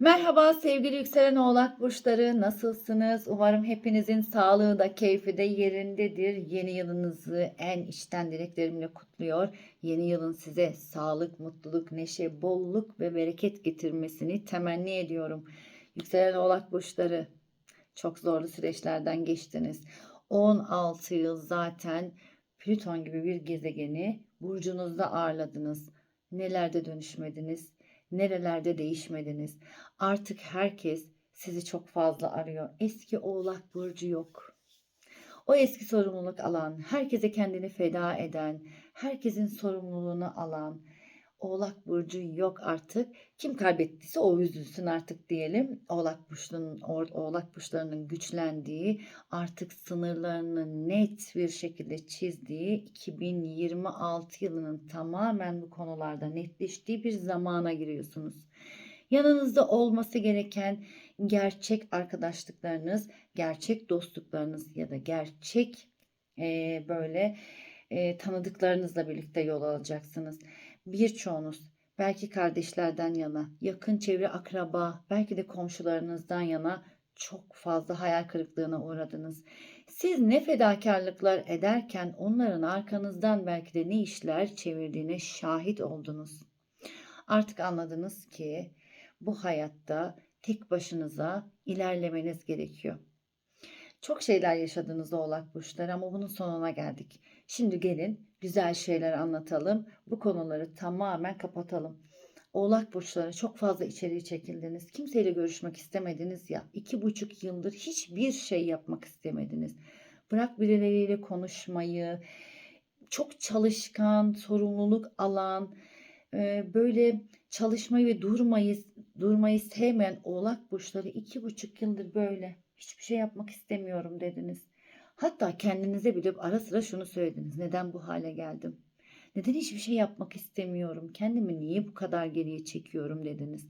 Merhaba sevgili yükselen oğlak burçları nasılsınız? Umarım hepinizin sağlığı da keyfi de yerindedir. Yeni yılınızı en içten dileklerimle kutluyor. Yeni yılın size sağlık, mutluluk, neşe, bolluk ve bereket getirmesini temenni ediyorum. Yükselen oğlak burçları çok zorlu süreçlerden geçtiniz. 16 yıl zaten Plüton gibi bir gezegeni burcunuzda ağırladınız. Nelerde dönüşmediniz? Nerelerde değişmediniz? Artık herkes sizi çok fazla arıyor. Eski Oğlak burcu yok. O eski sorumluluk alan, herkese kendini feda eden, herkesin sorumluluğunu alan Oğlak burcu yok artık. Kim kaybettiyse o üzülsün artık diyelim. Oğlak burçlarının Oğlak burçlarının güçlendiği, artık sınırlarını net bir şekilde çizdiği 2026 yılının tamamen bu konularda netleştiği bir zamana giriyorsunuz. Yanınızda olması gereken gerçek arkadaşlıklarınız, gerçek dostluklarınız ya da gerçek e, böyle e, tanıdıklarınızla birlikte yol alacaksınız. Birçoğunuz belki kardeşlerden yana, yakın çevre akraba, belki de komşularınızdan yana çok fazla hayal kırıklığına uğradınız. Siz ne fedakarlıklar ederken onların arkanızdan belki de ne işler çevirdiğine şahit oldunuz. Artık anladınız ki bu hayatta tek başınıza ilerlemeniz gerekiyor. Çok şeyler yaşadınız oğlak burçları ama bunun sonuna geldik. Şimdi gelin güzel şeyler anlatalım. Bu konuları tamamen kapatalım. Oğlak burçları çok fazla içeriye çekildiniz. Kimseyle görüşmek istemediniz ya. iki buçuk yıldır hiçbir şey yapmak istemediniz. Bırak birileriyle konuşmayı, çok çalışkan, sorumluluk alan, böyle çalışmayı ve durmayı durmayı sevmeyen oğlak burçları iki buçuk yıldır böyle hiçbir şey yapmak istemiyorum dediniz. Hatta kendinize bile ara sıra şunu söylediniz. Neden bu hale geldim? Neden hiçbir şey yapmak istemiyorum? Kendimi niye bu kadar geriye çekiyorum dediniz.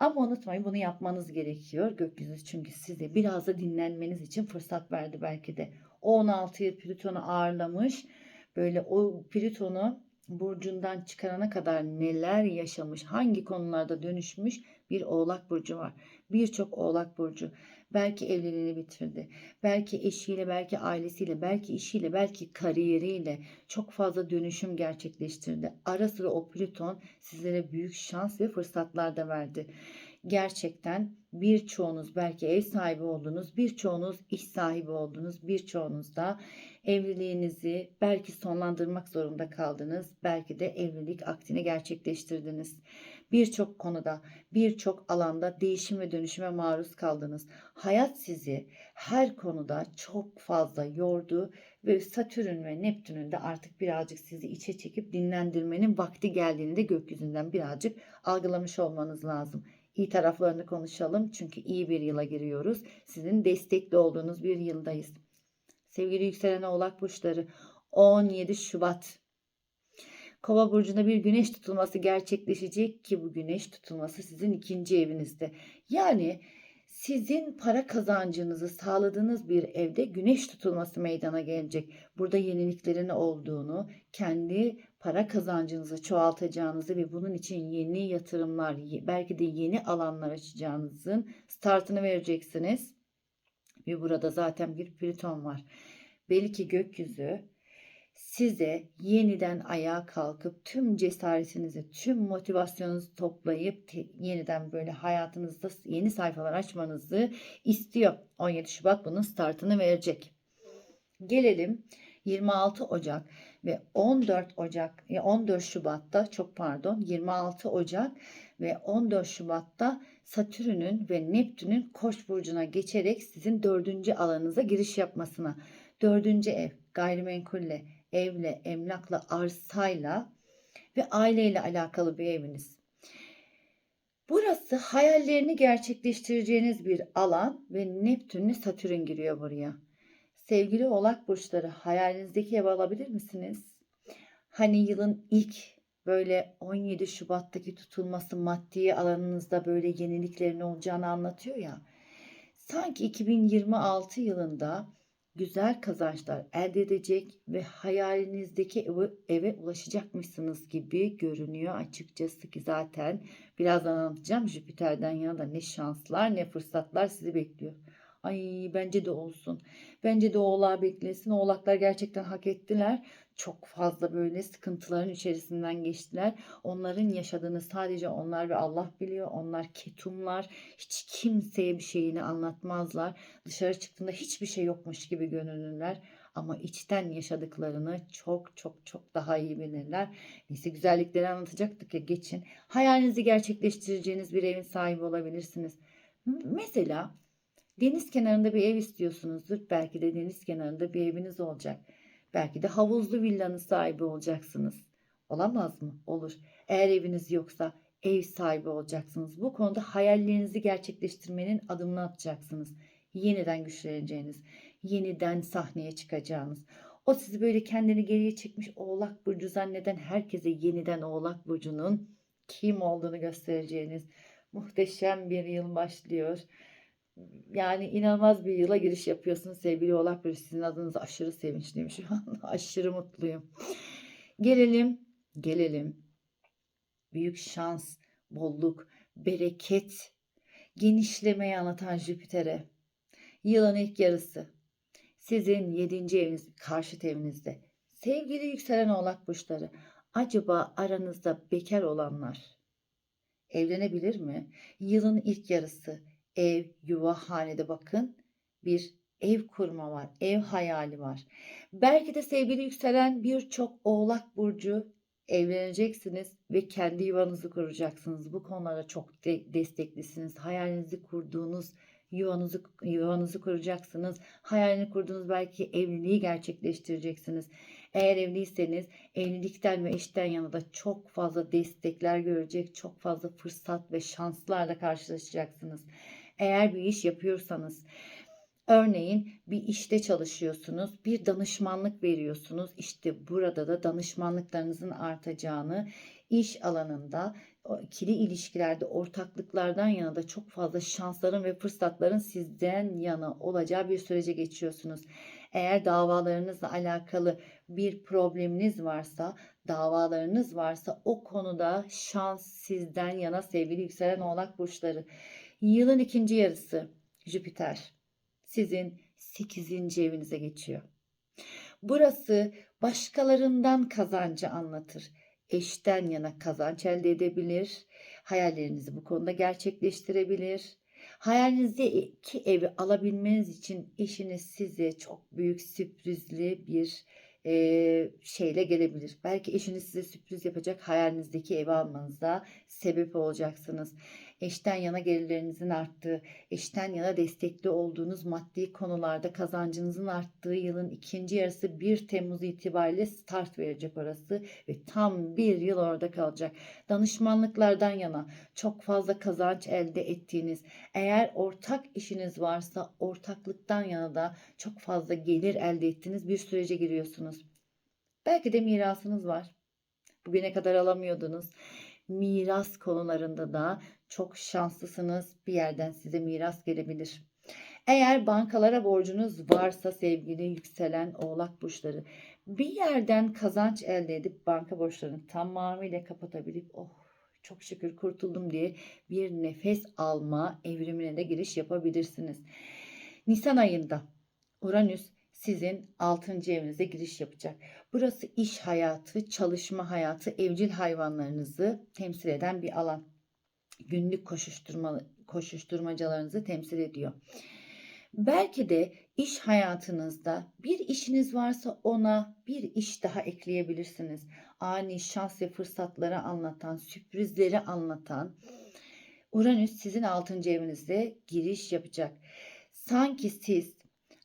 Ama unutmayın bunu yapmanız gerekiyor. Gökyüzü çünkü size biraz da dinlenmeniz için fırsat verdi belki de. O 16 yıl Plüton'u ağırlamış. Böyle o Plüton'u burcundan çıkarana kadar neler yaşamış, hangi konularda dönüşmüş bir oğlak burcu var. Birçok oğlak burcu belki evliliğini bitirdi. Belki eşiyle, belki ailesiyle, belki işiyle, belki kariyeriyle çok fazla dönüşüm gerçekleştirdi. Ara sıra o Plüton sizlere büyük şans ve fırsatlar da verdi. Gerçekten birçoğunuz belki ev sahibi oldunuz, birçoğunuz iş sahibi oldunuz, birçoğunuz da evliliğinizi belki sonlandırmak zorunda kaldınız, belki de evlilik aktini gerçekleştirdiniz. Birçok konuda, birçok alanda değişim ve dönüşüme maruz kaldınız. Hayat sizi her konuda çok fazla yordu ve Satürn ve Neptün'ün de artık birazcık sizi içe çekip dinlendirmenin vakti geldiğini de gökyüzünden birazcık algılamış olmanız lazım. İyi taraflarını konuşalım çünkü iyi bir yıla giriyoruz. Sizin destekli olduğunuz bir yıldayız. Sevgili yükselen oğlak burçları 17 Şubat Kova burcunda bir güneş tutulması gerçekleşecek ki bu güneş tutulması sizin ikinci evinizde. Yani sizin para kazancınızı sağladığınız bir evde güneş tutulması meydana gelecek. Burada yeniliklerin olduğunu, kendi para kazancınızı çoğaltacağınızı ve bunun için yeni yatırımlar, belki de yeni alanlar açacağınızın startını vereceksiniz. Ve burada zaten bir Plüton var. Belki gökyüzü size yeniden ayağa kalkıp tüm cesaretinizi, tüm motivasyonunuzu toplayıp yeniden böyle hayatınızda yeni sayfalar açmanızı istiyor. 17 Şubat bunun startını verecek. Gelelim 26 Ocak ve 14 Ocak 14 Şubat'ta çok pardon 26 Ocak ve 14 Şubat'ta Satürn'ün ve Neptün'ün Koç burcuna geçerek sizin dördüncü alanınıza giriş yapmasına. Dördüncü ev gayrimenkulle, evle, emlakla, arsayla ve aileyle alakalı bir eviniz. Burası hayallerini gerçekleştireceğiniz bir alan ve Neptünle Satürn giriyor buraya. Sevgili oğlak burçları hayalinizdeki ev alabilir misiniz? Hani yılın ilk böyle 17 Şubat'taki tutulması maddi alanınızda böyle yeniliklerin olacağını anlatıyor ya. Sanki 2026 yılında güzel kazançlar elde edecek ve hayalinizdeki eve, eve ulaşacakmışsınız gibi görünüyor açıkçası ki zaten birazdan anlatacağım Jüpiter'den yana da ne şanslar ne fırsatlar sizi bekliyor. Ay bence de olsun. Bence de oğlağı beklesin. Oğlaklar gerçekten hak ettiler. Çok fazla böyle sıkıntıların içerisinden geçtiler. Onların yaşadığını sadece onlar ve Allah biliyor. Onlar ketumlar. Hiç kimseye bir şeyini anlatmazlar. Dışarı çıktığında hiçbir şey yokmuş gibi görünürler. Ama içten yaşadıklarını çok çok çok daha iyi bilirler. Neyse güzellikleri anlatacaktık ya geçin. Hayalinizi gerçekleştireceğiniz bir evin sahibi olabilirsiniz. Mesela Deniz kenarında bir ev istiyorsunuzdur. Belki de deniz kenarında bir eviniz olacak. Belki de havuzlu villanın sahibi olacaksınız. Olamaz mı? Olur. Eğer eviniz yoksa ev sahibi olacaksınız. Bu konuda hayallerinizi gerçekleştirmenin adımını atacaksınız. Yeniden güçleneceğiniz, yeniden sahneye çıkacağınız. O sizi böyle kendini geriye çekmiş Oğlak Burcu zanneden herkese yeniden Oğlak Burcu'nun kim olduğunu göstereceğiniz muhteşem bir yıl başlıyor. Yani inanılmaz bir yıla giriş yapıyorsunuz sevgili Oğlak Burcu. Sizin adınıza aşırı sevinçliyim şu an. aşırı mutluyum. Gelelim, gelelim. Büyük şans, bolluk, bereket, genişlemeyi anlatan Jüpiter'e. Yılın ilk yarısı. Sizin yedinci eviniz, karşıt evinizde. Sevgili yükselen Oğlak Burçları. Acaba aranızda bekar olanlar evlenebilir mi? Yılın ilk yarısı ev, yuva, hanede bakın bir ev kurma var, ev hayali var. Belki de sevgili yükselen birçok oğlak burcu evleneceksiniz ve kendi yuvanızı kuracaksınız. Bu konulara çok de- desteklisiniz. Hayalinizi kurduğunuz yuvanızı yuvanızı kuracaksınız. Hayalini kurduğunuz belki evliliği gerçekleştireceksiniz. Eğer evliyseniz evlilikten ve eşten yana da çok fazla destekler görecek, çok fazla fırsat ve şanslarla karşılaşacaksınız. Eğer bir iş yapıyorsanız, örneğin bir işte çalışıyorsunuz, bir danışmanlık veriyorsunuz. İşte burada da danışmanlıklarınızın artacağını, iş alanında, ikili ilişkilerde, ortaklıklardan yana da çok fazla şansların ve fırsatların sizden yana olacağı bir sürece geçiyorsunuz. Eğer davalarınızla alakalı bir probleminiz varsa, davalarınız varsa o konuda şans sizden yana sevgili yükselen oğlak burçları. Yılın ikinci yarısı Jüpiter sizin 8. evinize geçiyor. Burası başkalarından kazancı anlatır. Eşten yana kazanç elde edebilir. Hayallerinizi bu konuda gerçekleştirebilir. Hayalinizdeki evi alabilmeniz için eşiniz size çok büyük sürprizli bir e, şeyle gelebilir. Belki eşiniz size sürpriz yapacak hayalinizdeki evi almanıza sebep olacaksınız. Eşten yana gelirlerinizin arttığı, eşten yana destekli olduğunuz maddi konularda kazancınızın arttığı yılın ikinci yarısı 1 Temmuz itibariyle start verecek orası ve tam bir yıl orada kalacak. Danışmanlıklardan yana çok fazla kazanç elde ettiğiniz, eğer ortak işiniz varsa ortaklıktan yana da çok fazla gelir elde ettiğiniz bir sürece giriyorsunuz. Belki de mirasınız var. Bugüne kadar alamıyordunuz. Miras konularında da çok şanslısınız. Bir yerden size miras gelebilir. Eğer bankalara borcunuz varsa sevgili yükselen oğlak burçları bir yerden kazanç elde edip banka borçlarını tamamıyla kapatabilip oh çok şükür kurtuldum diye bir nefes alma evrimine de giriş yapabilirsiniz. Nisan ayında Uranüs sizin 6. evinize giriş yapacak. Burası iş hayatı, çalışma hayatı, evcil hayvanlarınızı temsil eden bir alan. Günlük koşuşturma, koşuşturmacalarınızı temsil ediyor. Belki de iş hayatınızda bir işiniz varsa ona bir iş daha ekleyebilirsiniz. Ani şans ve fırsatları anlatan, sürprizleri anlatan Uranüs sizin 6. evinizde giriş yapacak. Sanki siz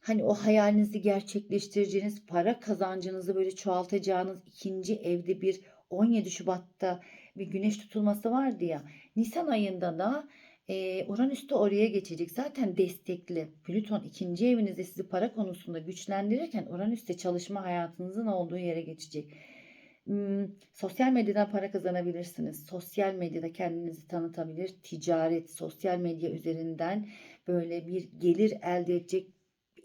hani o hayalinizi gerçekleştireceğiniz, para kazancınızı böyle çoğaltacağınız ikinci evde bir 17 Şubat'ta bir güneş tutulması vardı ya. Nisan ayında da e, Uranüs de oraya geçecek. Zaten destekli. Plüton ikinci evinizde sizi para konusunda güçlendirirken Uranüs de çalışma hayatınızın olduğu yere geçecek. Hmm, sosyal medyadan para kazanabilirsiniz. Sosyal medyada kendinizi tanıtabilir. Ticaret, sosyal medya üzerinden böyle bir gelir elde edecek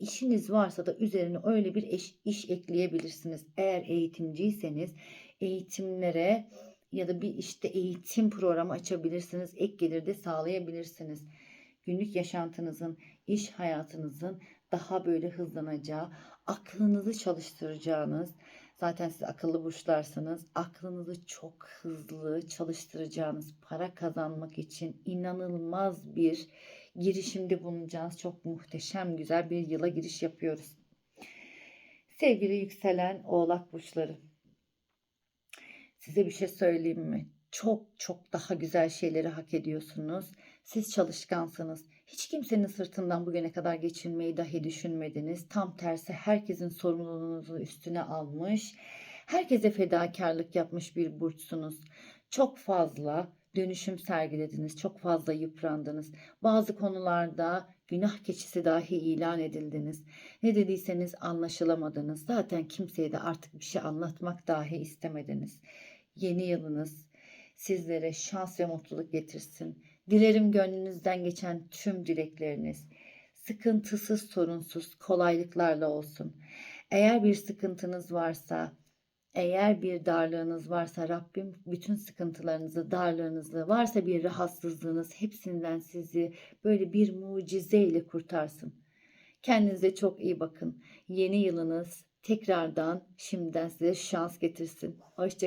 işiniz varsa da üzerine öyle bir iş, iş ekleyebilirsiniz. Eğer eğitimciyseniz eğitimlere ya da bir işte eğitim programı açabilirsiniz. Ek gelir de sağlayabilirsiniz. Günlük yaşantınızın, iş hayatınızın daha böyle hızlanacağı, aklınızı çalıştıracağınız, zaten siz akıllı burçlarsınız, aklınızı çok hızlı çalıştıracağınız, para kazanmak için inanılmaz bir girişimde bulunacağınız çok muhteşem güzel bir yıla giriş yapıyoruz. Sevgili yükselen oğlak burçları. Size bir şey söyleyeyim mi? Çok çok daha güzel şeyleri hak ediyorsunuz. Siz çalışkansınız. Hiç kimsenin sırtından bugüne kadar geçinmeyi dahi düşünmediniz. Tam tersi herkesin sorumluluğunuzu üstüne almış. Herkese fedakarlık yapmış bir burçsunuz. Çok fazla dönüşüm sergilediniz. Çok fazla yıprandınız. Bazı konularda günah keçisi dahi ilan edildiniz. Ne dediyseniz anlaşılamadınız. Zaten kimseye de artık bir şey anlatmak dahi istemediniz. Yeni yılınız sizlere şans ve mutluluk getirsin. Dilerim gönlünüzden geçen tüm dilekleriniz sıkıntısız, sorunsuz, kolaylıklarla olsun. Eğer bir sıkıntınız varsa, eğer bir darlığınız varsa Rabbim bütün sıkıntılarınızı, darlığınızı, varsa bir rahatsızlığınız hepsinden sizi böyle bir mucizeyle kurtarsın. Kendinize çok iyi bakın. Yeni yılınız tekrardan şimdiden size şans getirsin. Hoşçakalın.